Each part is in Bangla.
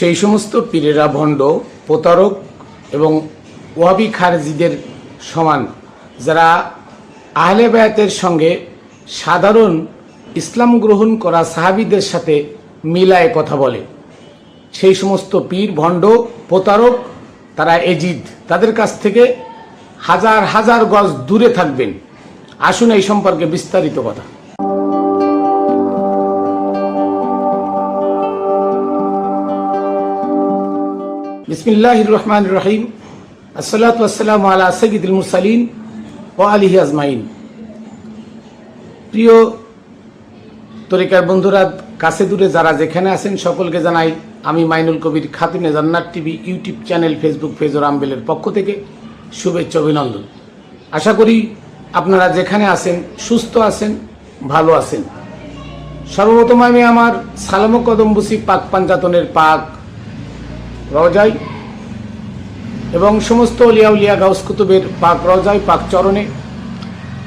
সেই সমস্ত পীরেরা ভণ্ড, প্রতারক এবং ওয়াবি খারজিদের সমান, যারা আহলে বায়াতের সঙ্গে সাধারণ ইসলাম গ্রহণ করা সাহাবিদের সাথে মিলায় কথা বলে। সেই সমস্ত পীর, ভণ্ড, প্রতারক, তারা এজিদ। তাদের কাছ থেকে হাজার হাজার গজ দূরে থাকবেন। আসুন এই সম্পর্কে বিস্তারিত কথা। বিসমিল্লাহ রহমান রহিম আসসালাত আসসালাম আলা সঈদুল মুসালিন ও আলিহি আজমাইন। প্রিয় তরিকার বন্ধুরা, কাছে দূরে যারা যেখানে আছেন, সকলকে জানাই আমি Mainul Kabir Khatune Jannat TV YouTube channel, Facebook page ও রামবেলের পক্ষ থেকে শুভেচ্ছা অভিনন্দন। আশা করি আপনারা যেখানে আছেন, সুস্থ আছেন, ভালো আছেন। সর্বপ্রথম আমি আমার সালাম কদম্বুসি পাক পাঞ্জাতনের পাক রজাই এবং সমস্ত অলিয়া উলিয়া গাউস কুতুবের পাক রজাই, পাক চরণে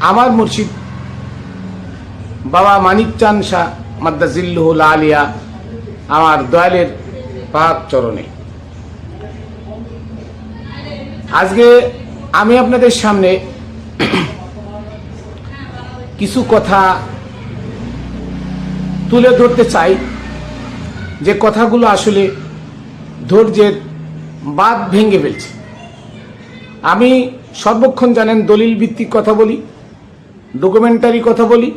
আমার মুর্শিদ বাবা মানিক চান শাহ মাদ্দাজিল্লুহুল আলিয়া আমার দয়ালের পাক চরণে। আজকে আমি আপনাদের সামনে কিছু কথা তুলে ধরতে চাই। যে কথাগুলো আসলে ধৈর্যের বাদ ভেঙে ফেলছে। আমি সর্বক্ষণ জানেন দলিল ভিত্তিক কথা বলি ডকুমেন্টারি কথা বলি,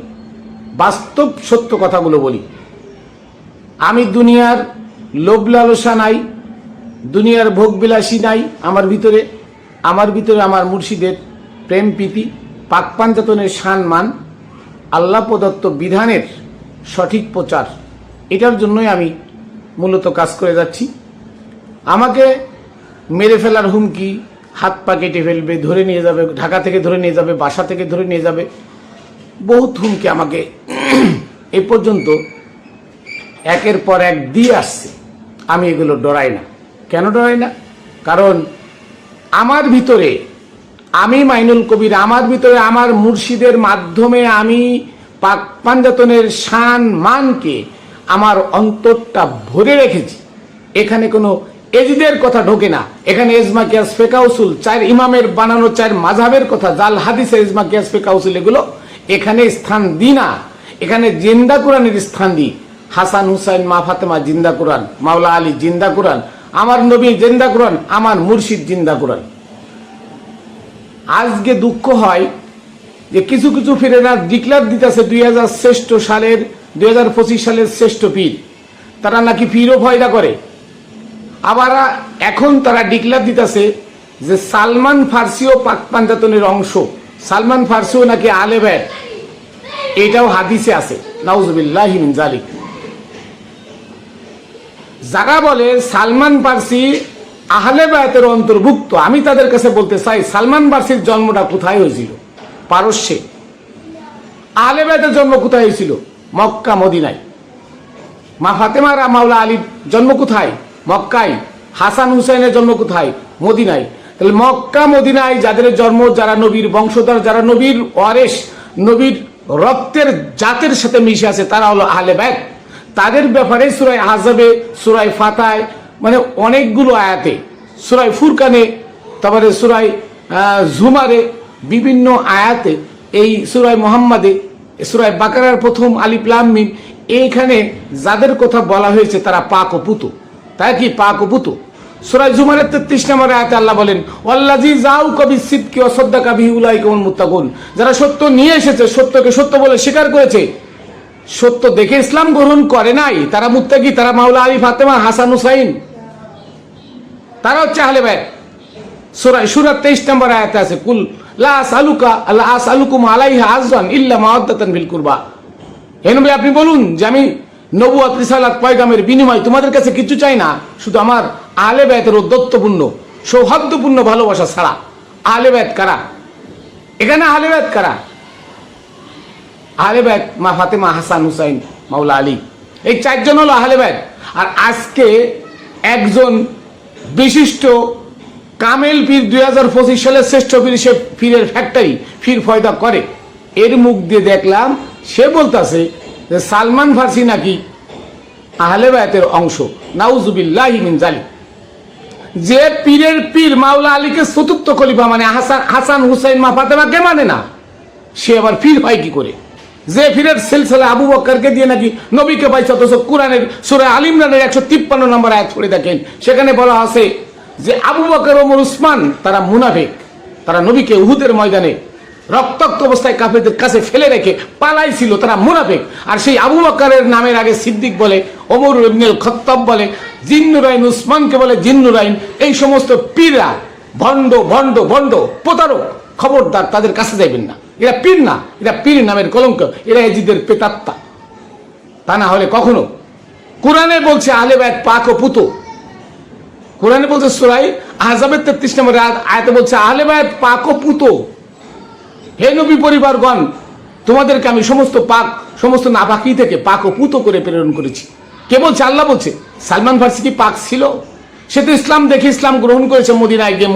বাস্তব সত্য কথাগুলো বলি। আমি দুনিয়ার লোভ লালসা নাই, দুনিয়ার ভোগবিলাসী নাই আমার ভিতরে আমার ভিতরে আমার মুর্শিদের প্রেম প্রীতি, পাক পাঞ্জাতনের শান মান, আল্লাহ প্রদত্ত বিধানের সঠিক প্রচার, এটার জন্যই আমি মূলত কাজ করে যাচ্ছি। আমাকে মেরে ফেলার হুমকি, হাত পা কেটে ফেলবে, ধরে নিয়ে যাবে, ঢাকা থেকে ধরে নিয়ে যাবে, বাসা থেকে ধরে নিয়ে যাবে, বহুত হুমকি আমাকে এ পর্যন্ত একের পর এক দিয়ে আসছে। আমি এগুলো ডরাই না। কেন ডরাই না? কারণ আমার ভিতরে, আমি মাইনুল কবির, আমার ভিতরে আমার মুর্শিদের মাধ্যমে আমি পাক পাঞ্জাতনের শান মানকে আমার অন্তরটা ভরে রেখেছি। এখানে কোনো এজিদের কথা ঢোকে না। এখানে এজমা কিয়াস ফেকাউসুল চার ইমামের বানানো চার মাঝাবের কথা জাল হাদিসে এজমা কিয়াস ফেকাউসুল এগুলো, এখানে স্থান দিই না। এখানে জিন্দা কোরআনের স্থান দিই হাসান হুসাইন, মা ফাতেমা জিন্দা কোরআন, মাওলা আলী জিন্দা কোরআন, আমার নবী জিন্দা কোরআন, আমার মুর্শিদ জিন্দা কোরআন। আজকে দুঃখ হয় যে কিছু কিছু ফিরেরা ডিক্লার দিতেছে দুই হাজার শ্রেষ্ঠ সালের, দুই হাজার পঁচিশ সালের শ্রেষ্ঠ পীর। তারা নাকি পীরও ভয়দা করে। আবার এখন তারা ডিক্লার দিতেছে যে সালমান ফার্সিও পাক পাঞ্জাতনের অংশ। সালমান ফার্সিও নাকি আলেবের এটাও হাদিসে আছে। নাউজুবিল্লাহ যারা বলে সালমান ফার্সি আহলে বায়াতের অন্তর্ভুক্ত, আমি তাদের কাছে বলতে চাই, সালমান ফার্সির জন্মটা কোথায় হয়েছিল? পারস্যে। আহলে বায়াতের জন্ম কোথায় হয়েছিল? মক্কা, মদিনায়। মা ফাতেমারা মাওলা আলীর জন্ম কোথায়? মক্কায় হাসান হুসাইনের জন্ম কোথায়? মদিনায়। তাহলে মক্কা, মদিনায় যাদের জন্ম, যারা নবীর বংশধর, যারা নবীর ওয়ারেস নবীর রক্তের জাতের সাথে মিশে আছে, তারা হলো আহলে ব্যাগ তাদের ব্যাপারে সুরাই আজাবে সুরাই ফাতায় মানে অনেকগুলো আয়াতে সুরাই ফুরকানে, তারপরে সুরাই ঝুমারে বিভিন্ন আয়াতে এই সুরাই মোহাম্মদে সুরাই বাকারার প্রথম আলিফ লাম এইখানে যাদের কথা বলা হয়েছে তারা পাক ও পুতু। তাই কি পাক পুতু? সুরাই জুমারের তেত্রিশ নম্বর আয়াতে আল্লাহ বলেন ওয়াল্লাজি যাও কবি সিদ্কি অসদ্দা কাবি উলাই কেমন মুত্তাকুন। যারা সত্য নিয়ে এসেছে, সত্যকে সত্য বলে স্বীকার করেছে, সত্য দেখে ইসলাম গ্রহণ করে নাই, তারা মুত্তাকি, তারা মাওলা আলী, ফাতেমা, হাসান, হুসাইন, তারা হচ্ছে আহলে ব্যাগ সুরাই সুরাত তেইশ নম্বর আয়াতে আছে, কুল লা সালুকা আল্লাহ আসালুকুম আলাইহা আজওয়ান ইল্লা মাওয়াদ্দাতান বিল কুরবা। হে নবী, আপনি বলুন যে আমি নবুয়াত রিসালাত পয়গামের বিনিময় তোমাদের কাছে কিছু চাই না, শুধু আমার আলে দত্তপূর্ণ সৌহার্দ্যপূর্ণ ভালোবাসা ছাড়া। আলে কারা? এখানে আলে কারা? মা ফাতেমা হাসান হুসাইন আলী। এই চারজন হলো আহলে ব্যাগ আর আজকে একজন বিশিষ্ট কামেল পীর দুই হাজার পঁচিশ সালের শ্রেষ্ঠ পীর, সে পীরের ফ্যাক্টরি ফির ফয়দা করে। এর মুখ দিয়ে দেখলাম, সে বলতাছে যে সালমান ফার্সি নাকি আহলে বায়াতের অংশ। নাউজুবিল্লাহি মিন জালিক যে পীরের পীর মাওলা আলীকে চতুর্থ খলিফা মানে হাসান হাসান হুসাইন মা ফাতেমাকে মানে না? সে আবার পীর হয় কি করে? যে পীরের সিলসিলা আবু বক্করকে দিয়ে নাকি নবীকে পাইছে, অথচ কোরআনের সুরা আল ইমরানের একশো তিপ্পান্ন নম্বর আয়াত পড়ে দেখেন। সেখানে বলা আছে যে আবু বকর ওমর উসমান, তারা মুনাফেক। তারা নবীকে উহুদের ময়দানে রক্তাক্ত অবস্থায় কাফেরদের কাছে ফেলে রেখে পালাইছিল তারা মুনাফেক। আর সেই আবু বকরের নামের আগে সিদ্দিক বলে, ওমর ইবনুল খত্তাব বলে, জিন্নুরাইন উসমানকে বলে জিন্নুরাইন। এই সমস্ত পীররা, ভণ্ড ভণ্ড ভণ্ড, প্রতারক, খবরদার, তাদের কাছে যাইবেন না। এরা পীর না, এরা পীর নামের কলঙ্ক, এরা এজিদের পেতাত্তা। তা না হলে কখনো? কোরআনে বলছে আলেবায়ত পাক ও পুতো। কোরআনে বলছে, সুরাই আহজাবের তেত্রিশ নম্বর আয়াতে বলছে আলেবায়ত পাক ও পুতো। হে নবী পরিবারগণ, তোমাদেরকে আমি সমস্ত পাক, সমস্ত নাপাকি থেকে পাক ও পুতো করে প্রেরণ করেছি। কে বলছে? আল্লাহ বলছে, সালমান ফার্সি কি পাক ছিল? সে তো ইসলাম দেখে ইসলাম গ্রহণ করেছে মদিনায় গিয়ে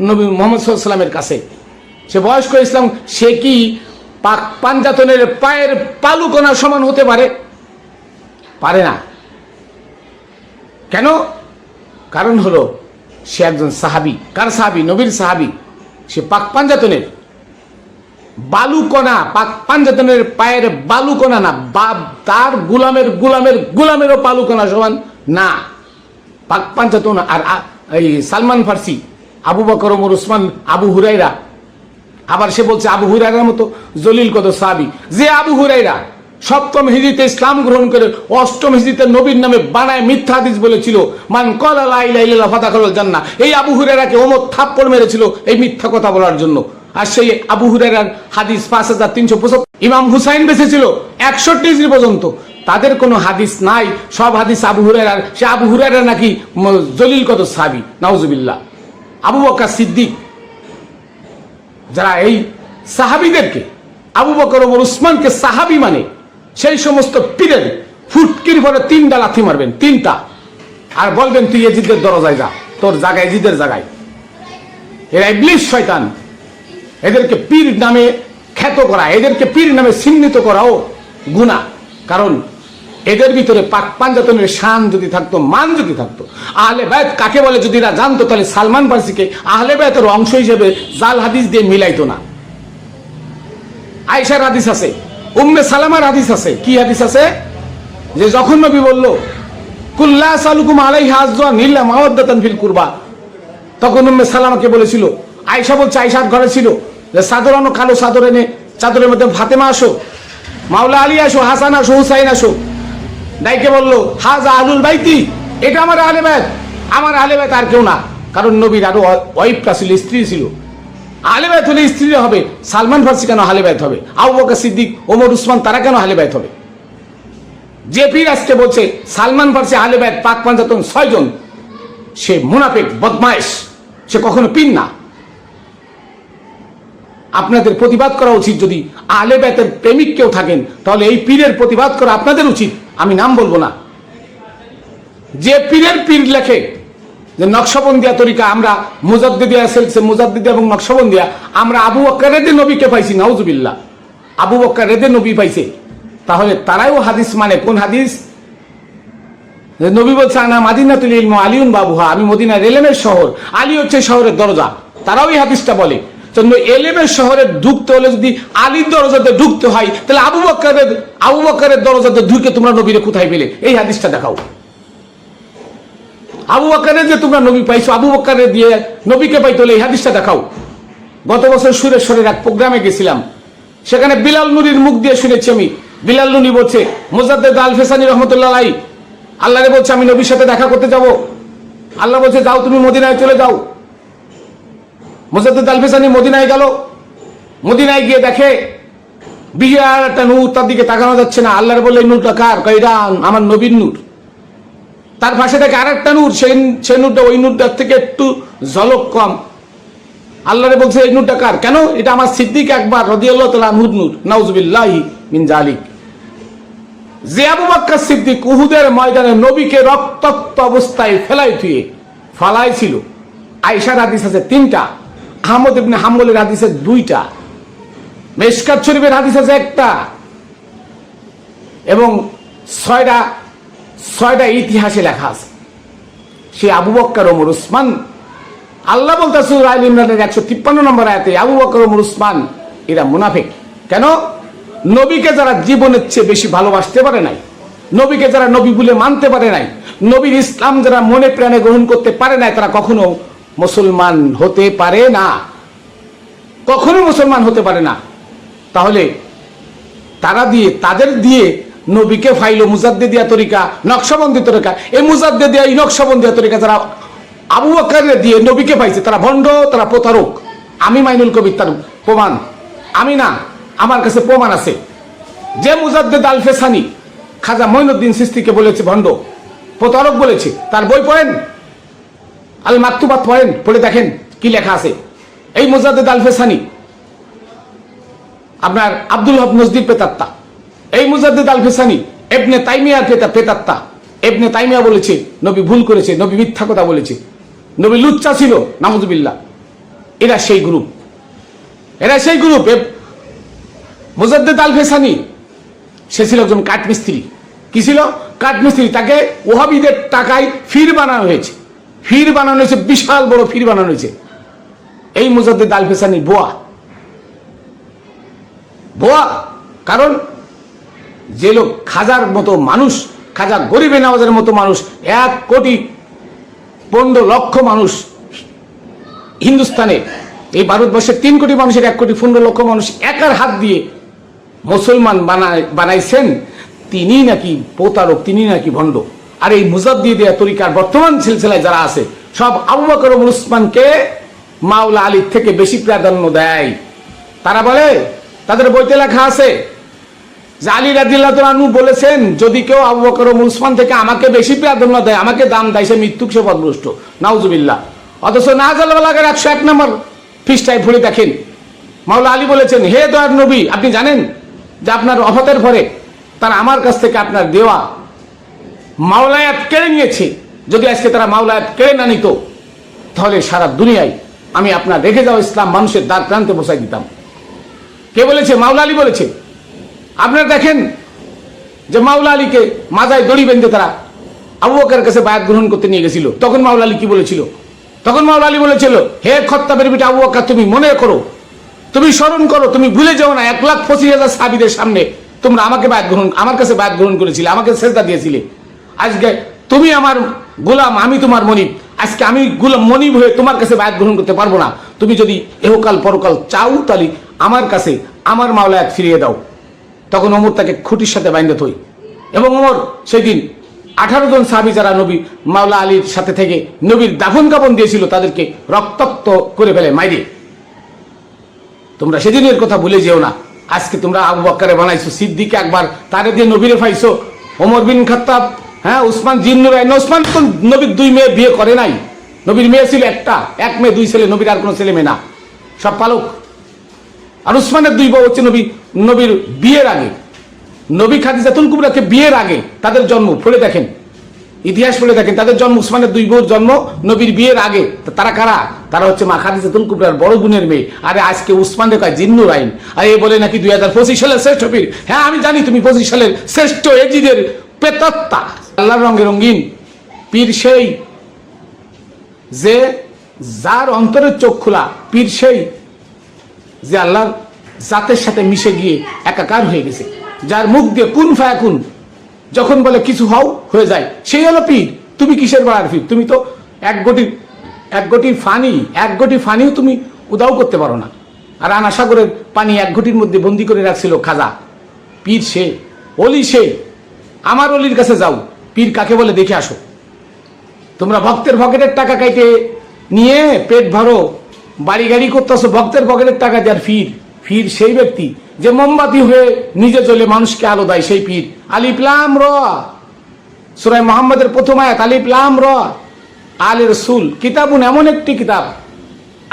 নবী মোহাম্মদ সাল্লামের কাছে। সে বয়স্ক ইসলাম, সে কি পাক পাঞ্জাতনের পায়ের পালুকোনা সমান হতে পারে? পারে না। কেন? কারণ হলো, সে একজন সাহাবি। কার সাহাবি? নবীর সাহাবি। সে পাক পাঞ্জাতনের। বালুকণা পাঞ্জাতনের পায়ের বালুকণা না বা তার গুলামের গুলামের, গুলামেরও বালুকণা সমান না। পাক পাঞ্জাতন আর এই সালমান ফার্সি, আবু বকর, ওমর, উসমান, আবু হুরাইরা আবার সে বলছে আবু হুরাইরার মতো জলিল কত সাহাবি। যে আবু হুরাইরা সপ্তম হিজিতে ইসলাম গ্রহণ করে অষ্টম হিজিতে নবীর নামে বানায় মিথ্যা হাদিস বলেছিল, মান কলা লা ইলাহা ইল্লাল্লাহ ফাতাকুল জান্নাহ। এই আবু হুরাইরাকে ওমর থাপ্পড় মেরেছিল এই মিথ্যা কথা বলার জন্য। আর সেই আবু হুরাইরার হাদিস পাঁচ হাজার তিনশো পঁচাত্তর। ইমাম হুসাইন বেঁচে ছিল একষট্টি হিজরি পর্যন্ত। তাদের কোনো হাদিস নাই, সব হাদিস আবু হুরাইরার সে আবু হুরাইরা নাকি জলিল কত সাহাবি, নাউজুবিল্লাহ। আবু বক্কা সিদ্দিক, যারা এই সাহাবিদেরকে, আবু বকর ওমর উসমানকে সাহাবি মানে সেই সমস্ত পীরের ফুটকির পরে তিনটা লাথি মারবেন, তিনটা। আর বলবেন, তুই এজিদের দরজায় যা, তোর জায়গায় এজিদের জায়গায়। এরা ইবলিশ শয়তান। এদেরকে পীর নামে খ্যাত করা, এদেরকে পীর নামে চিহ্নিত করাও গুণা কারণ এদের ভিতরে পাক পাঞ্জাতনের শান যদি থাকতো, মান যদি থাকতো, আহলে বায়ত কাকে বলে যদি এরা জানতো, তাহলে সালমান ফার্সিকে আহলে বায়তের অংশ হিসেবে জাল হাদিস দিয়ে মিলাইতো না। আয়েশার হাদিস আছে, উম্মে সালামার হাদিস আছে, কি হাদিস আছে? যে যখন নবী বলল কুল্লা সালুকুম আলাই হাজা নীলা মাওয়াদ্দাতান ফিল কুরবা, তখন উম্মে সালামাকে বলেছিল আয়সা বলছে আয়সার ঘরে ছিল। যে চাদর আনো, কালো চাদর এনে, চাদরের মধ্যে ফাতেমা আসো, মাওলা আলী আসো, হাসান আসো, হুসাইন আসো। ডাইকে বলল, হাজা আলুল বাইতি, এটা আমার আলে ব্যাত আমার আলে ব্যাত আর কেউ না। কারণ নবীর আরও ওয়াইফটা ছিল, স্ত্রী ছিল। আলে ব্যাত হলে স্ত্রী হবে, সালমান ফার্সি কেন হালে ব্যাত হবে? আবু বকর সিদ্দিক, ওমর উসমান, তারা কেন হালে ব্যাত হবে? পীর আজকে বলছে, সালমান ফার্সি আলে ব্যাত পাক পাঞ্জাতন ছয়জন, সে মুনাফেক বদমাইশ সে কখনো পিন না। আপনাদের প্রতিবাদ করা উচিত। যদি আলে বেতের প্রেমিক কেউ থাকেন, তাহলে এই পীরের প্রতিবাদ করা আপনাদের উচিত। আমি নাম বলব না। যে পীরের পীর লেখে যে নকশবন্দিয়া তরিকা আমরা মুজাদ্দিদিয়া সেলসে মুজাদ্দিদিয়া এবং নকশবন্দিয়া, আমরা আবু বক্কর রেদে নবীকে পাইছি, নাউজুবিল্লাহ। আবু বক্কর রেদে নবী পাইছে। তাহলে তারাইও হাদিস মানে কোন হাদিস? নবী বলছে, আনা মাদিনাতুল ইলম আলিউন বাবুহা আমি মদিনা এলেমের শহর, আলী হচ্ছে শহরের দরজা। তারাও এই হাদিসটা বলে। এলেমের শহরে ঢুকতে হলে যদি আলীর দরজাতে ঢুকতে হয়, তাহলে আবু বক্করের আবু বক্করের দরজাতে ঢুকে তোমরা নবীরে কোথায় পেলে? এই হাদিসটা দেখাও। আবু বক্করের যে তোমরা নবী পাইছো, আবু বক্করের দিয়ে নবীকে পাইতে হলে এই হাদিসটা দেখাও। গত বছর সুরেশ্বরের এক প্রোগ্রামে গেছিলাম। সেখানে বিলাল নুরির মুখ দিয়ে শুনেছি আমি। বিলাল নুরি বলছে, মোজাদ্দেদ আল ফেসানি রহমতুল্লাহ আল্লাহরে বলছে, আমি নবীর সাথে দেখা করতে যাব। আল্লাহ বলছে, যাও তুমি মদিনায় চলে যাও। মোজাদ্দেদ আল ফেসানি মদিনায় গেল। মদিনায় গিয়ে দেখে বিরাট একটা নূর তার দিকে তাকানো যাচ্ছে না। আল্লাহর বলে নূরটা কার? কইরা আমার নবীর নূর। তার পাশে থেকে আরেকটা নূর, সেই সেই নূরটা ওই নূরটার থেকে একটু ঝলক কম। আল্লাহরে বলছে, এই নূরটা কার? কেন? এটা আমার সিদ্দিক একবার রদিয়াল্লাহ তালা নূর নূর। নাউজুবিল্লাহি মিন জালিক যে আবু বাক্কার সিদ্দিক উহুদের ময়দানে নবীকে রক্তাক্ত অবস্থায় ফেলাই থুয়ে ফালাই ছিল আয়সার হাদিস আছে তিনটা। আহমদ ইবনে হাম্বলের হাদিস দুইটা, মেশকাত শরীফের হাদিস আছে একটা, এবং ছয়টা ছয়টা ইতিহাসে লেখা আছে। সে আবু বক্কর ওমর উসমান, আল্লাহ বলতে সুর আল ইমরানের একশো তিপ্পান্ন নম্বর আয়াতে, আবু বকর ওমর উসমান, এরা মুনাফিক। কেন? নবীকে যারা জীবনের চেয়ে বেশি ভালোবাসতে পারে নাই, নবীকে যারা নবী বলে মানতে পারে নাই, নবীর ইসলাম যারা মনে প্রাণে গ্রহণ করতে পারে নাই, তারা কখনো মুসলমান হতে পারে না। কখনো মুসলমান হতে পারে না। তাহলে তারা দিয়ে, তাদের দিয়ে নবীকে ফাইলো মুজাদ্দে দিয়া তরিকা, নকশাবন্দি তরিকা, এই মুজাদ্দে দিয়া, এই নকশাবন্দি তরিকা যারা আবু বকরের দিয়ে নবীকে পাইছে, তারা ভণ্ড, তারা প্রতারক। আমি মাইনুল কবির তার প্রমাণ। আমি না, আমার কাছে প্রমাণ আছে। যে মুজাদ্দে আল ফেসানি খাজা মঈনুদ্দিন সিস্তিকে বলেছে, ভণ্ড, প্রতারক বলেছে, তার বই পড়েন? আল মাকতুবাত পড়েন, পড়ে দেখেন কি লেখা আছে। এই মুজাদ্দেদ আল ফেসানি, আপনার আব্দুল হক নজদির পেতাত্তা এই মুজাদ্দিদ আল ফেসানি এবনে তাইমিয়ার পেতা পেতাত্তা এবনে তাইমিয়া বলেছে, নবী ভুল করেছে, নবী মিথ্যা কথা বলেছে। নবী লুচ্চা ছিল নামুজুবিল্লাহ এরা সেই গ্রুপ এরা সেই গ্রুপ মুজাদ্দিদ আল ফেসানি, সে ছিল একজন কাঠমিস্ত্রি। কি ছিল? কাঠমিস্ত্রি, তাকে ওহাবিদের টাকায় ফির বানানো হয়েছে। ফির বানানো হয়েছে, বিশাল বড় ফির বানানো হয়েছে। এই মুজাদ্দিদ আল ফেসানি বোয়া ভুয়া কারণ যে লোক খাজার মতো মানুষ, খাজা গরিবে নওয়াজের মতো মানুষ, এক কোটি পনেরো লক্ষ মানুষ হিন্দুস্তানে, এই ভারতবর্ষের তিন কোটি মানুষের এক কোটি পনেরো লক্ষ মানুষ একার হাত দিয়ে মুসলমান বানায় বানাইছেন তিনি নাকি প্রতারক তিনি নাকি ভণ্ড। আর এই মুজাদ্দিদ তরিকার বর্তমান সিলসিলায় যারা আছে, সব আবু বকর উসমানকে মাওলা আলীর থেকে বেশি প্রাধান্য দেয়। তারা বলে, তাদের বইতে লেখা আছে যে আলী রাদিল্লাহ আনু বলেছেন, যদি কেউ আবু বকর উসমান থেকে আমাকে বেশি প্রাধান্য দেয়, আমাকে দাম দেয়, সে মৃত্যুক সে পদভ্রষ্ট নাউজুবিল্লাহ। অথচ নাজালের একশো এক নম্বর পৃষ্ঠায় ভরে দেখেন, মাওলা আলী বলেছেন, হে দয়ার নবী, আপনি জানেন যে আপনার অফতের পরে তারা আমার কাছ থেকে আপনার দেওয়া মাওলায়াত কেড়ে নিয়েছে। যদি আজকে তারা মাওলায়াত কেড়ে না নিত, তাহলে সারা দুনিয়ায় আমি আপনার রেখে যাওয়া ইসলাম মানুষের দাগ প্রান্তে বসাই দিতাম। কে বলেছে? মাওলা আলী বলেছে। আপনারা দেখেন যে মাওলা আলীকে মাজায় দড়ি বেঁধে তারা আবু বকরের কাছে বায়াত গ্রহণ করতে নিয়ে গেছিল। তখন মাওলা আলী কি বলেছিল? তখন মাওলা আলী বলেছিল, হে খত্তাবের বিটা আবু বকর, তুমি মনে করো, তুমি স্মরণ করো, তুমি ভুলে যাও না, এক লাখ পঁচিশ হাজার সাবিদের সামনে তোমরা আমাকে বায়াত গ্রহণ, আমার কাছে বায়াত গ্রহণ করেছিলে, আমাকে সেজদা দিয়েছিলে। আজকে তুমি আমার গোলাম, আমি তোমার মনিব। আজকে আমি গোলাম মনিব হয়ে তোমার কাছে বায়াত গ্রহণ করতে পারব না। তুমি যদি এহকাল পরকাল চাও তাহলে আমার কাছে, আমার মাওলায়াত ফিরিয়ে দাও। তখন অমর তাকে খুঁটির সাথে বাইন্দে থই। এবং ওমর সেদিন আঠারো জন সাহাবি যারা নবী, মাওলা আলীর সাথে থেকে নবীর দাফন কাপন দিয়েছিল, তাদেরকে রক্তাক্ত করে ফেলে, মাইরে। তোমরা সেদিনের কথা ভুলে যেও না। আজকে তোমরা আবু বাক্কারে বানাইছো, সিদ্দিকে একবার তারে দিয়ে নবীরে পাইছো ওমর বিন খাত্তাব হ্যাঁ উসমান জিন্নুর ওসমান তো নবীর দুই মেয়ে বিয়ে করে নাই। নবীর মেয়ে ছিল একটা, এক মেয়ে, দুই ছেলে, নবীর আর কোনো ছেলে মেয়ে না। সব পালক। আর উসমানের দুই বউ হচ্ছে নবী, নবীর বিয়ের আগে। নবী খাদিজাতুল কুবরাকে বিয়ের আগে তাদের জন্ম পড়ে দেখেন। ইতিহাস পড়ে দেখেন, তাদের জন্ম, উসমানের দুই বউর জন্ম নবীর বিয়ের আগে। তারা কারা? তারা হচ্ছে মা খাদিজাতুল কুবরার বড় গুণের মেয়ে। আরে আজকে উসমান রেখা জিন্নুর আইন। আর এ বলে নাকি দুই হাজার পঁচিশ সালের শ্রেষ্ঠ পীর? হ্যাঁ আমি জানি তুমি পঁচিশ সালের শ্রেষ্ঠ এজিদের পেতত্তা। আল্লাহর রঙে রঙিন, পীর সেই যে যার অন্তরের চোখ খোলা, পীর সেই যে আল্লাহর জাতের সাথে মিশে গিয়ে একাকার হয়ে গেছে। যার মুখ দিয়ে কুন ফায়া কুন, যখন বলে কিছু হও, হয়ে যায়। সেই হলো পীর। তুমি কিসের বাড়ার পীর? তুমি তো এক গটি এক গটি ফানি, এক গটি ফানিও তুমি উদাও করতে পারো না। আর আনা সাগরের পানি এক ঘটির মধ্যে বন্দি করে রাখছিল খাজা। পীর সে, অলি সে, আমার অলির কাছে যাও। পীর কাকে বলে দেখে আসো। তোমরা ভক্তের পকেটের টাকা কাইতে নিয়ে পেট ভরো, বাড়ি গাড়ি করতেছো, ভক্তের পকেটের টাকা দেওয়ার ফির। ফির সেই ব্যক্তি যে মোমবাতি হয়ে নিজে চলে মানুষকে আলো দেয়, সেই পীর। আলিপ্লাম র। সুরাই মোহাম্মদের প্রথম আয়াত আলিপ্লাম র। আলে রসুল, কিতাবুন এমন একটি কিতাব।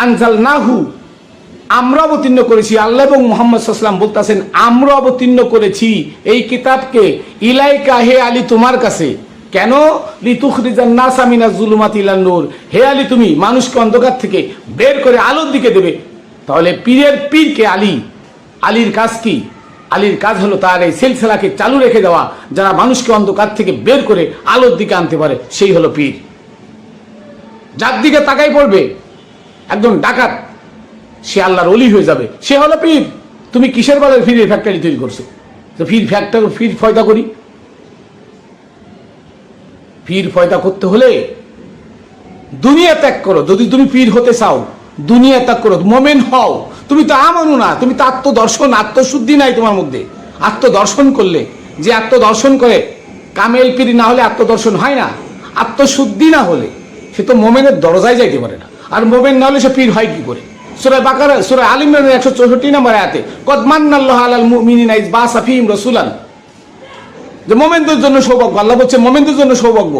আনজাল নাহু আমরা অবতীর্ণ করেছি, আল্লাহ এবং মোহাম্মদ সাল্লাম বলতেছেন, আমরা অবতীর্ণ করেছি এই কিতাবকে। ইলাইকা, হে আলী, তোমার কাছে। কেন? নূর। হে আলী, তুমি মানুষকে অন্ধকার থেকে বের করে আলোর দিকে দেবে। তাহলে পীরের পীরকে আলী। আলীর কাজ কি? আলীর কাজ হলো তার এই সিলসিলাকে চালু রেখে দেওয়া, যারা মানুষকে অন্ধকার থেকে বের করে আলোর দিকে আনতে পারে। সেই হলো পীর। যার দিকে তাকাই পড়বে, একজন ডাকাত। সে আল্লাহর অলি হয়ে যাবে। সে হলো পীর। তুমি কিসের বাজারে ফিরের ফ্যাক্টরি তৈরি করছ? ফির ফ্যাক্টরি ফির ফয়দা করি। পীর ফয়দা করতে হলে দুনিয়া ত্যাগ করো। যদি তুমি পীর হতে চাও, দুনিয়া ত্যাগ করো। মোমেন হও। তুমি তো আমানু না। তুমি তো আত্মদর্শন, আত্মশুদ্ধি নাই তোমার মধ্যে। আত্মদর্শন করলে, যে আত্মদর্শন করে, কামেল পীর না হলে আত্মদর্শন হয় না। আত্মশুদ্ধি না হলে সে তো মোমেনের দরজায় যাইতে পারে না। আর মোমেন না হলে সে পীর হয় কি করে? সুরায় বাকারা, সুরায় আলিমের একশো চৌষট্টি নম্বর আয়াতে কদমান্নাল্লাহ আলাল মুমিনিনা ইজ বাসা ফিহিম রাসূলান। যে মোমেনদের জন্য সৌভাগ্য, আল্লাহ বলছে মোমেনদের জন্য সৌভাগ্য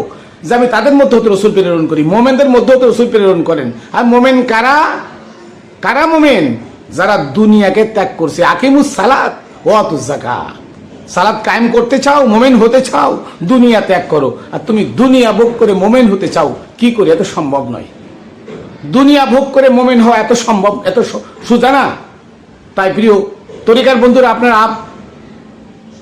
যে আমি তাদের মধ্যে হতে রসুল প্রেরণ করি, মোমেনদের মধ্যে হতে রসুল প্রেরণ করেন। আর মোমেন কারা? কারা মোমেন? যারা দুনিয়াকে ত্যাগ করছে। আকিমুস সালাত ও জাকা সালাদ কায়েম করতে চাও, মোমেন হতে চাও, দুনিয়া ত্যাগ করো। আর তুমি দুনিয়া ভোগ করে মোমেন হতে চাও, কি করে? এত সম্ভব নয়। দুনিয়া ভোগ করে মোমেন হওয়া এত সম্ভব, এত সোজা না তাই প্রিয় তরিকার বন্ধুরা, আপনারা আপ-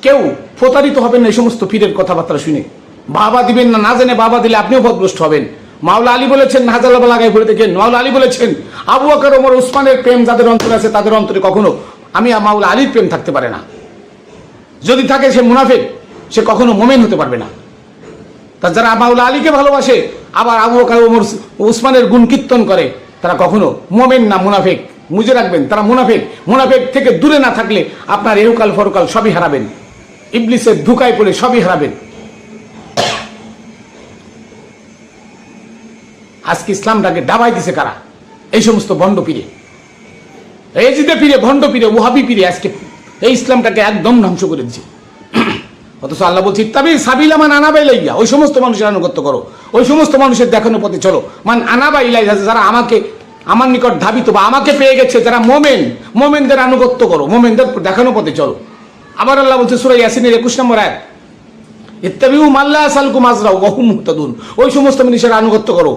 কেউ প্রতারিত হবেন না এই সমস্ত পীরের কথাবার্তা শুনে। বাবা দিবেন না না জেনে বাবা দিলে আপনিও পদভ্রষ্ট হবেন। মাওলা আলী বলেছেন হাজার লাগাই ভরে দেখেন। মাওলা আলী বলেছেন, আবু আকার ওমর, উসমানের প্রেম যাদের অন্তরে আছে, তাদের অন্তরে কখনো আমি মাওলা আলীর প্রেম থাকতে পারে না। যদি থাকে সে মুনাফিক, সে কখনো মোমেন হতে পারবে না। তা যারা মাওলা আলীকে ভালোবাসে আবার আবু ওমর উসমানের গুণ কীর্তন করে। তারা কখনো মোমেন না মুনাফিক। মুজে রাখবেন, তারা মুনাফিক। মুনাফিক থেকে দূরে না থাকলে আপনার এহকাল ফরকাল সবই হারাবেন। ইবলিসের ধুকায় পড়ে সবই হারাবেন। আজকে ইসলামটাকে ডাবাই দিছে কারা? এই সমস্ত ভণ্ড পীরে। এই জিদে পীরে, ভণ্ড পীরে ওহাবি পীরে আজকে এই ইসলামটাকে একদম ধ্বংস করে দিচ্ছে অথচ আল্লাহ বলছি তবে সাবিলা মান আনাবাই লাইয়া ওই সমস্ত মানুষের আনুগত্য করো। ওই সমস্ত মানুষের দেখানো পথে চলো। মান আনাবাই লাই যারা আমাকে, আমার নিকট ধাবিত বা আমাকে পেয়ে গেছে, যারা মোমেন, মোমেনদের আনুগত্য করো, মোমেনদের দেখানো পথে চলো। আবার আল্লাহ বলছে সুরাই ইয়াসিনের একুশ নম্বর এক ইত্তাবিউ মাল্লা সালকুম আজরাও অহুম মুহতাদুন। ওই সমস্ত মানুষের আনুগত্য করো,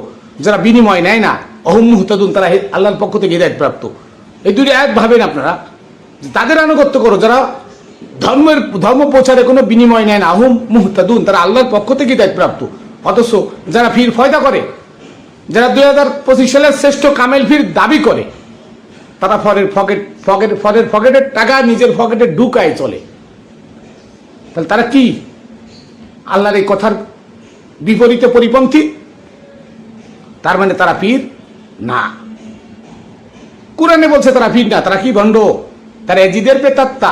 যারা বিনিময় নেয় না অহুম মুহতাদুন, তারা আল্লাহর পক্ষ থেকে হৃদায়ত প্রাপ্ত। এই দুটি এক ভাবেন আপনারা তাদের আনুগত্য করো, যারা ধর্মের ধর্ম প্রচারে কোনো বিনিময় নেয় না। আহুম মুহতাদুন, তারা আল্লাহর পক্ষ থেকে হৃদায়ত প্রাপ্ত অথচ যারা ফির ফয়দা করে, যারা দুই হাজার পঁচিশ সালের শ্রেষ্ঠ কামেল ফির দাবি করে, তারা ফরের পকেট পকেট, ফরের পকেটের টাকা নিজের পকেটে ঢুকায় চলে। তাহলে তারা কি? আল্লাহর এই কথার বিপরীতে পরিপন্থী? তার মানে তারা পীর না। কোরআনে বলছে তারা পীর না, তারা কি ভণ্ড? তারা এজিদের পেতাত্তা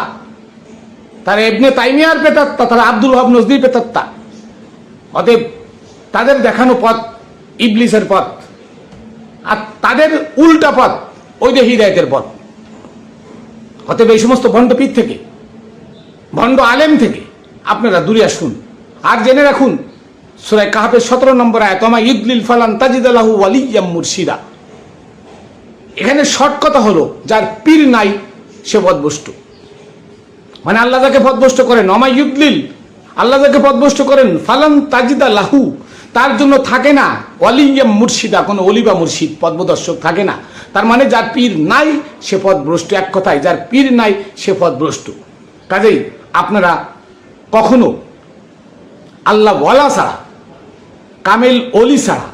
তারা এবনে তাইমিয়ার পেতাত্তা তারা আব্দুল হাব নজদির পেতাত্তা অতএব তাদের দেখানো পথ ইবলিসের পথ। আর তাদের উল্টা পথ ওই যে হৃদায়তের পথ। অতএব এই সমস্ত ভণ্ড পীর থেকে, ভণ্ড আলেম থেকে আপনারা দূরে আসুন। আর জেনে রাখুন সুরাই কাহাবের সতেরো নম্বর আয়াত আমা ইদলিল ফালান তাজিদালাহু ওয়ালিয়াম মুর্শিদা এখানে শর্ট কথা হলো, যার পীর নাই, সে পদভষ্ট মানে আল্লাহ যাকে পদভষ্ট করেন অমা ইউদলিল, আল্লাহ যাকে পদভষ্ট করেন ফালান তাজিদা লাহু, তার জন্য থাকে না ওয়ালিয়াম মুর্শিদা, কোনো অলিবা মুর্শিদ পদ্মদর্শক থাকে না। তার মানে যার পীর নাই, সে পদভ্রষ্ট এক কথায়, যার পীর নাই, সে পদভ্রষ্ট কাজেই আপনারা কখনো আল্লাহ বলা ছাড়া, কামেল অলি ছাড়া,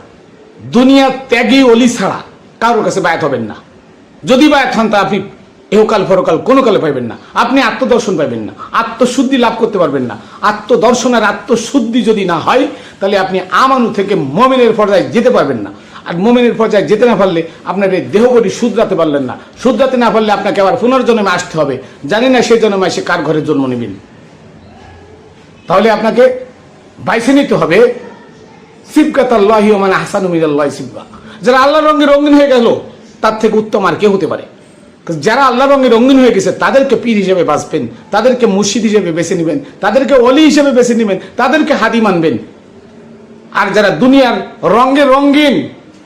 দুনিয়া ত্যাগী অলি ছাড়া কারোর কাছে বায়াত হবেন না। যদি বায়াত হন তা আপনি এহকাল ফরকাল কোনো কালে পাইবেন না। আপনি আত্মদর্শন পাইবেন না, আত্মশুদ্ধি লাভ করতে পারবেন না। আত্মদর্শন আর আত্মশুদ্ধি যদি না হয়, তাহলে আপনি আমানু থেকে মমিনের পর্যায়ে যেতে পারবেন না। আর মমিনের পর্যায়ে যেতে না পারলে আপনার এই দেহবডি শুধরাতে পারলেন না। শুধরাতে না পারলে আপনাকে আবার পুনর্জন্মে আসতে হবে। জানি না সেই জন্মে এসে কার ঘরে জন্ম নেবেন। তাহলে আপনাকে বাইসে নিতে হবে সিবকাত আল্লাহি মানে হাসানুমির আল্লাহ সিবকা। যারা আল্লাহ রঙে রঙিন হয়ে গেল, তার থেকে উত্তম আর কে হতে পারে? যারা আল্লাহ রঙে রঙিন হয়ে গেছে, তাদেরকে পীর হিসেবে বাঁচবেন, তাদেরকে মুর্শিদ হিসেবে বেছে নেবেন, তাদেরকে অলি হিসেবে বেছে নেবেন, তাদেরকে হাদি মানবেন। আর যারা দুনিয়ার রঙে রঙিন,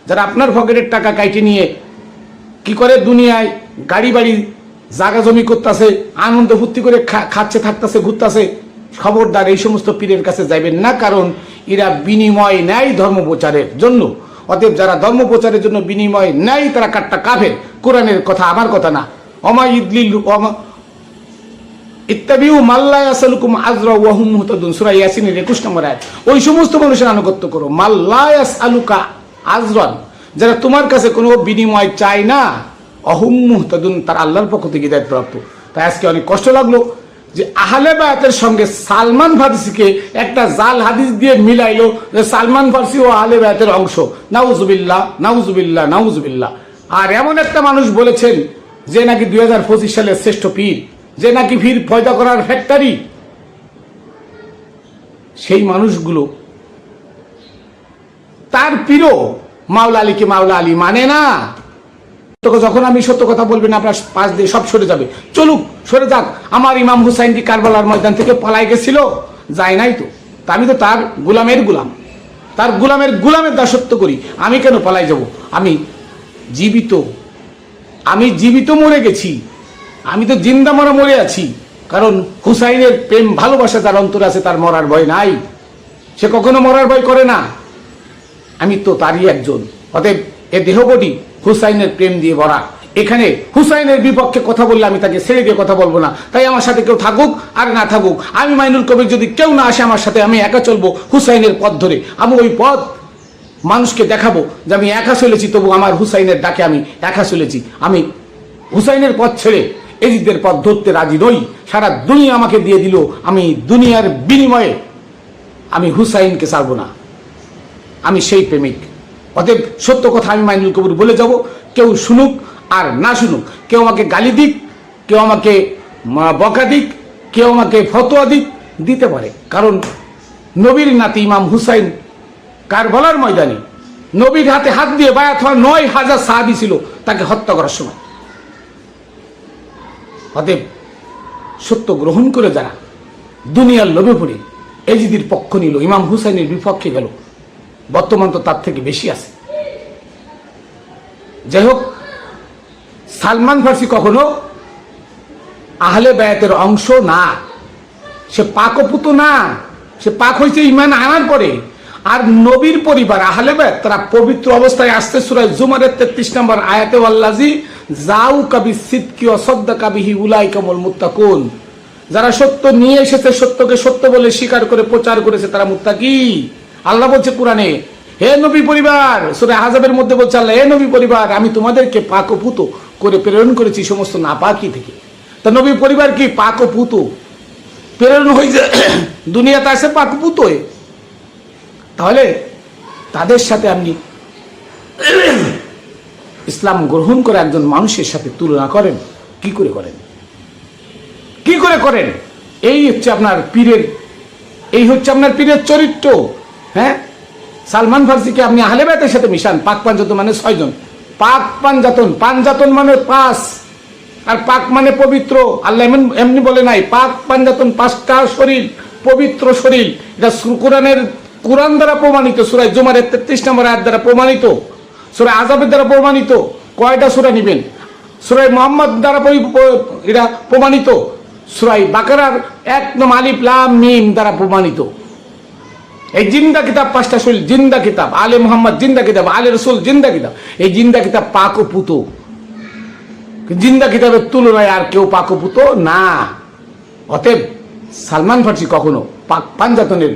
যারা আপনার পকেটের টাকা কাইটে নিয়ে কি করে দুনিয়ায় গাড়ি বাড়ি, জাগা জমি করতেছে, আনন্দ ফুর্তি করে খাচ্ছে, থাকতেছে, ঘুরতেছে, খবরদার এই সমস্ত পীরের কাছে যাইবেন না, কারণ এরা বিনিময় নেয় ধর্ম প্রচারের জন্য। অতএব যারা ধর্ম প্রচারের জন্য বিনিময় নেয়, তারা কাটটা কাফের। কোরআনের কথা আমার কথা না। অমা ইদলিল ইত্তাবিউ মাল্লা ইয়াসালুকুম আজরা ওয়া হুম মুহতাদুন। সূরা ইয়াসিনের 21 নম্বর আয়াত। ওই সমস্ত মানুষের আনুগত্য করো। মাল্লা ইয়াসালুকা আজরান। যারা তোমার কাছে কোনো বিনিময় চায় না, অহুম মুহতাদুন, তার আল্লাহর পক্ষ থেকে হিদায়াত প্রাপ্ত। তাই আজকে অনেক কষ্ট লাগল। যে আহলে বায়াতের সঙ্গে সালমান ফার্সিকে একটা জাল হাদিস দিয়ে মিলাইলো যে সালমান ফার্সি ও আহলে বায়াতের অংশ। নাউজুবিল্লাহ নাউজুবিল্লাহ নাউজুবিল্লাহ। আর এমন একটা মানুষ বলেছেন যে নাকি দুই হাজার পঁচিশ সালের শ্রেষ্ঠ পীর, যে নাকি ভিড় পয়দা করার ফ্যাক্টরি সেই মানুষগুলো তার প্রিয় মাওলা আলীকে মাওলা আলী মানে না। যখন আমি সত্য কথা বলবেন আপনার পাশ দিয়ে সব সরে যাবে। চলুক, সরে যাক। আমার ইমাম হুসাইনটি কারবালার ময়দান থেকে পালাই গেছিল, যায় নাই তো। আমি তো তার গুলামের গুলাম। তার গুলামের গুলামের দাসত্ব করি। আমি কেন পালাই যাব? আমি জীবিত। আমি জীবিত মরে গেছি। আমি তো জিন্দা মরা মরে আছি। কারণ হুসাইনের প্রেম ভালোবাসা তার অন্তর আছে, তার মরার ভয় নাই। সে কখনো মরার ভয় করে না। আমি তো তারই একজন। অতএব এ দেহবডি হুসাইনের প্রেম দিয়ে ভরা। এখানে হুসাইনের বিপক্ষে কথা বললে আমি তাকে ছেড়ে দিয়ে কথা বলব না। তাই আমার সাথে কেউ থাকুক আর না থাকুক। আমি মাইনুল কবির যদি কেউ না আসে আমার সাথে আমি একা চলবো হুসাইনের পথ ধরে। আমি ওই পথ মানুষকে দেখাবো যে আমি একা চলেছি, তবু আমার হুসাইনের ডাকে আমি একা চলেছি। আমি হুসাইনের পথ ছেড়ে এজিদের পথ ধরতে রাজি নই। সারা দুনিয়া আমাকে দিয়ে দিল, আমি দুনিয়ার বিনিময়ে আমি হুসাইনকে ছাড়বো না। আমি সেই প্রেমিক। অতএব সত্য কথা আমি মাইনুল কবির বলে যাব। কেউ শুনুক আর না শুনুক, কেউ আমাকে গালি দিক, কেউ আমাকে বকা দিক, কেউ আমাকে ফতোয়া দিক, দিতে পারে। কারণ নবীর নাতি ইমাম হুসাইন কারবালার ময়দানে নবীর হাতে হাত দিয়ে বায়াত হওয়া নয় হাজার সাহাবি ছিল, তাকে হত্যা করার সময়। অতএব সত্য গ্রহণ করে যারা দুনিয়ার লোভে পড়ে, এজিদির পক্ষ নিল, ইমাম হুসাইনের বিপক্ষে গেল। বর্তমান তো তার থেকে বেশি আছে। যাই হোক, সালমান ফার্সি কখনো আহলে বায়াতের অংশ না। সে পাকপুত না। সে পাক হয়েছে ইমান আনার পরে। আর নবীর পরিবার, আহলে বায়াত, তারা পবিত্র অবস্থায় আসতে সুরায় জুমারের তেত্রিশ নম্বর আয়াতে আল্লাজি যাও কাবি সিদ্কি অসদ্দা কাবিহি উলাই কমল মুত্তাকুন। যারা সত্য নিয়ে এসেছে, সত্যকে সত্য বলে স্বীকার করে প্রচার করেছে, তারা মুত্তাকি। আল্লাহ বলছে কোরআনে, হে নবী পরিবার, সুরে হাজাবের মধ্যে বলছে আল্লাহ, হে নবী পরিবার, আমি তোমাদেরকে পাক ও পুত করে প্রেরণ করেছি সমস্ত নাপাকি থেকে। তা নবী পরিবার কি পাক ও পুত? প্রেরণ হয়েছে দুনিয়াতে আসে পাক ও পুত হয়ে। তাহলে তাদের সাথে আপনি ইসলাম গ্রহণ করে একজন মানুষের সাথে তুলনা করেন, কি করে করেন? কি করে করেন? এই হচ্ছে আপনার পীরের, এই হচ্ছে আপনার পীরের চরিত্র। হ্যাঁ? সালমান ফার্সিকে আপনি আহলে বায়তের সাথে মিশান, পাক পাঞ্জাতন মানে ছয়জন। পাক পাঞ্জাতন পাঞ্জাতন মানে পাঁচ, আর পাক মানে পবিত্র। আল্লাহ এমন বলে নাই, পাক পাঞ্জাতন পাঁচটা শরীর, পবিত্র শরীর। এটা কোরআনের কোরআন দ্বারা প্রমাণিত, সুরায় জুমারের তেত্রিশ নম্বর আয়াত দ্বারা প্রমাণিত। সুরায় আজাবের দ্বারা প্রমাণিত। কয়টা সুরা নিবেন? সুরাই মোহাম্মদ দ্বারা এটা প্রমাণিত। সুরাই বাকারার এক নম আলিফ লাম মিম দ্বারা প্রমাণিত। এই জিন্দা কিতাব, পাঁচটা শরীর জিন্দা কিতাব, আলে মোহাম্মদ জিন্দা কিতাব, আলে রসুল জিন্দা কিতাব। এই জিন্দা কিতাব পাক ও পুতো। জিন্দা কিতাবের তুলনায় আর কেউ পাক ও পুতো না। অতএব সালমান ফার্সি কখনো পাক, পাঞ্জাতনের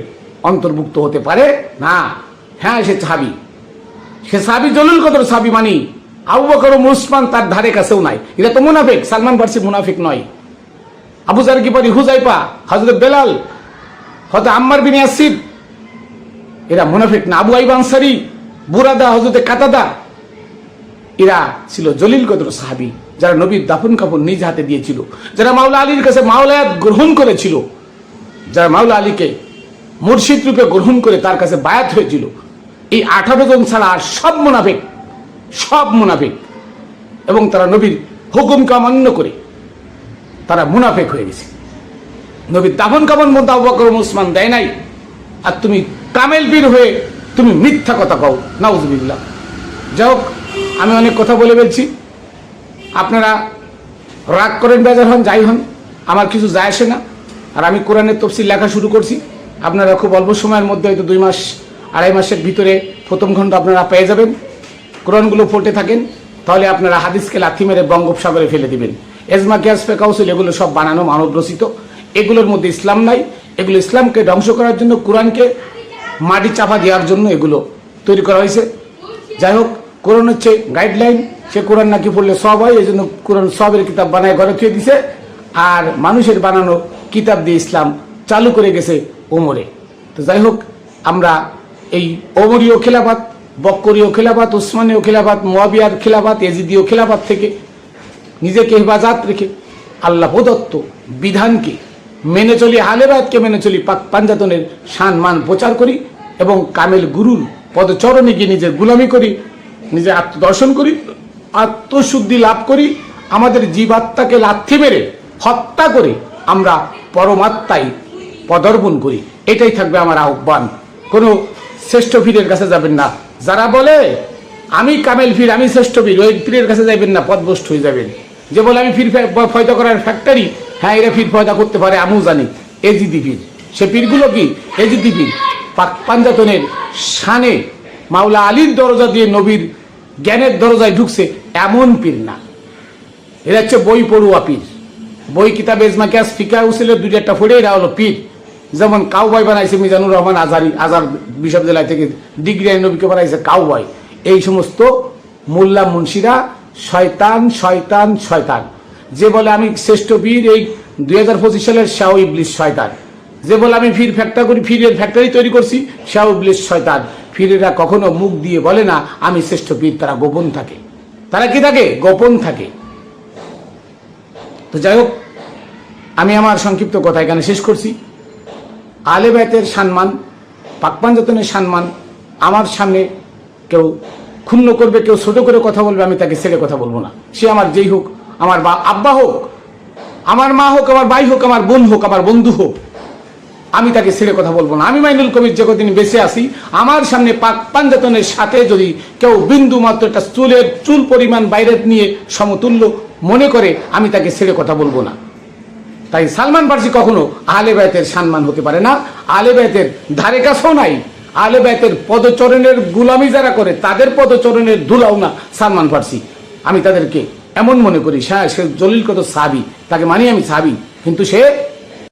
অন্তর্ভুক্ত হতে পারে না। হ্যাঁ সে সাবি সে সাবি জলুল কদর সাবি মানি। আবু বকর মুসমান তার ধারে কাছেও নাই। এটা তো মুনাফিক, সালমান ফার্সি মুনাফিক নয়। আবু জার কি পারি হুজাইপা হজরত বেলাল হয়তো আম্মার বিন এরা মুনাফিক না আবু আইব আনসারি, বুরাদা হজরতে কাতাদা। এরা ছিল জলিল কদর সাহাবি, যারা নবীর দাফন কাপড় নিজ হাতে দিয়েছিল। যারা মাওলা আলীর কাছে মাওলায়াত গ্রহণ করেছিল, যারা মাওলা আলীকে মুর্শিদ রূপে গ্রহণ করে তার কাছে বায়াত হয়েছিল। এই আঠারো জন ছাড়া আর সব মুনাফিক সব মুনাফিক। এবং তারা নবীর হুকুমকে অমান্য করে তারা মুনাফেক হয়ে গেছে। নবীর দাফন কামন মধ্যে আবু উসমান দেয় নাই। আর তুমি কামেল বীর হয়ে তুমি মিথ্যা কথা কও, নাউজুবিল্লাহ। যাই হোক, আমি অনেক কথা বলে ফেলছি। আপনারা রাগ করেন, বেজার হন, যাই হন, আমার কিছু যায় আসে না। আর আমি কোরআনের তফসিল লেখা শুরু করছি। আপনারা খুব অল্প সময়ের মধ্যে হয়তো দুই মাস, আড়াই মাসের ভিতরে প্রথম খণ্ড আপনারা পেয়ে যাবেন। কোরআনগুলো ফোটে থাকেন, তাহলে আপনারা হাদিসকে লাথি মেরে বঙ্গোপসাগরে ফেলে দিবেন। এজমা, গ্যাস কাউন্সিল এগুলো সব বানানো মানব রচিত এগুলোর মধ্যে ইসলাম নাই। এগুলো ইসলামকে ধ্বংস করার জন্য কোরআনকে মাটি চাপা দেওয়ার জন্য এগুলো তৈরি করা হয়েছে। যাই হোক, কোরআন হচ্ছে গাইডলাইন সে কোরআন নাকি পড়লে সব হয় এই জন্য কোরআন সবের কিতাব বানায় ঘরে থুয়ে দিছে। আর মানুষের বানানো কিতাব দিয়ে ইসলাম চালু করে গেছে ওমরে। তো যাই হোক, আমরা এই ওমরীয় খেলাফাত, বক্করীয় খেলাফাত উসমানীয় খেলাফাত, মোয়াবিয়ার খেলাফাত, এজিদীয় খেলাফাত থেকে নিজেকে হেফাজত রেখে আল্লাহ প্রদত্ত বিধানকে মেনে চলি আলেবাদকে মেনে চলি পাক পাঞ্জাতনের সান মান প্রচার করি এবং কামেল গুরুর পদচরণে গিয়ে নিজের গুলামি করি, নিজের আত্মদর্শন করি, আত্মশুদ্ধি লাভ করি, আমাদের জীবাত্মাকে লাথি মেরে হত্যা করে আমরা পরমাত্মায় পদর্পণ করি। এটাই থাকবে আমার আহ্বান। কোনো শ্রেষ্ঠ পীরের কাছে যাবেন না। যারা বলে, আমি কামেল ফির আমি শ্রেষ্ঠ পীর, ওই পীরের কাছে যাবেন না পদভষ্ট হয়ে যাবেন। যে বলে, আমি ফির ফয়দা করার ফ্যাক্টরি হ্যাঁ এরা ফির ফয়দা করতে পারে, আমিও জানি। এজিদি পীর সে পীরগুলো কি? এজিদি পীর পাক পাঞ্জাতনের শানে মাওলা আলীর দরজা দিয়ে নবীর জ্ঞানের দরজায় ঢুকছে এমন পীর না। এরা হচ্ছে বই পড়ুয়া পীর। বই, কিতাব, এজমা, ক্যাস, ফিকা উসিলের দুই একটা ফোড়ে, এরা হলো পীর। যেমন কাউবয় বানাইছে মিজানুর রহমান আজারি, আজার বিশ্ববিদ্যালয় থেকে ডিগ্রি নবীকে বানাইছে কাউবয়। এই সমস্ত মোল্লা মুন্সিরা, শয়তান শয়তান শয়তান। যে বলে আমি শ্রেষ্ঠ বীর, এই দুই হাজার পঁচিশ সালের শাহ ইবলিশ শয়তান। যে বলে আমি ফির ফ্যাক্টরি করি ফিরের ফ্যাক্টরি তৈরি করছি, শাহ ইবলিশ শয়তান। ফিরেরা কখনো মুখ দিয়ে বলে না, আমি শ্রেষ্ঠ বীর, তারা গোপন থাকে। তারা কি থাকে? গোপন থাকে। তো যাই হোক, আমি আমার সংক্ষিপ্ত কথা এখানে শেষ করছি। আলে বেতের সম্মান, পাকপাঞ্জতনের সম্মান আমার সামনে কেউ ক্ষুণ্ণ করবে, কেউ ছোট করে কথা বলবে, আমি তাকে ছেড়ে কথা বলব না। সে আমার যেই হোক আমার বা আব্বা হোক, আমার মা হোক, আমার ভাই হোক, আমার বোন হোক, আমার বন্ধু হোক, আমি তাকে ছেড়ে কথা বলব না। আমি মাইনুল কবির যতদিন বেঁচে আসি আমার সামনে পাক পাঞ্জাতনের সাথে যদি কেউ বিন্দু মাত্র একটা চুলের চুল পরিমাণ বাইরে নিয়ে সমতুল্য মনে করে, আমি তাকে ছেড়ে কথা বলব না। তাই সালমান ফার্সি কখনো আহলে বায়তের সম্মান হতে পারে না। আহলে বায়তের ধারে কাছেও নাই। আহলে বায়তের পদচরণের গুলামি যারা করে, তাদের পদচরণের ধুলাও না সালমান ফার্সি আমি তাদেরকে এমন মনে করি সে জলিল কত সাবি তাকে মানি আমি সাবি কিন্তু সে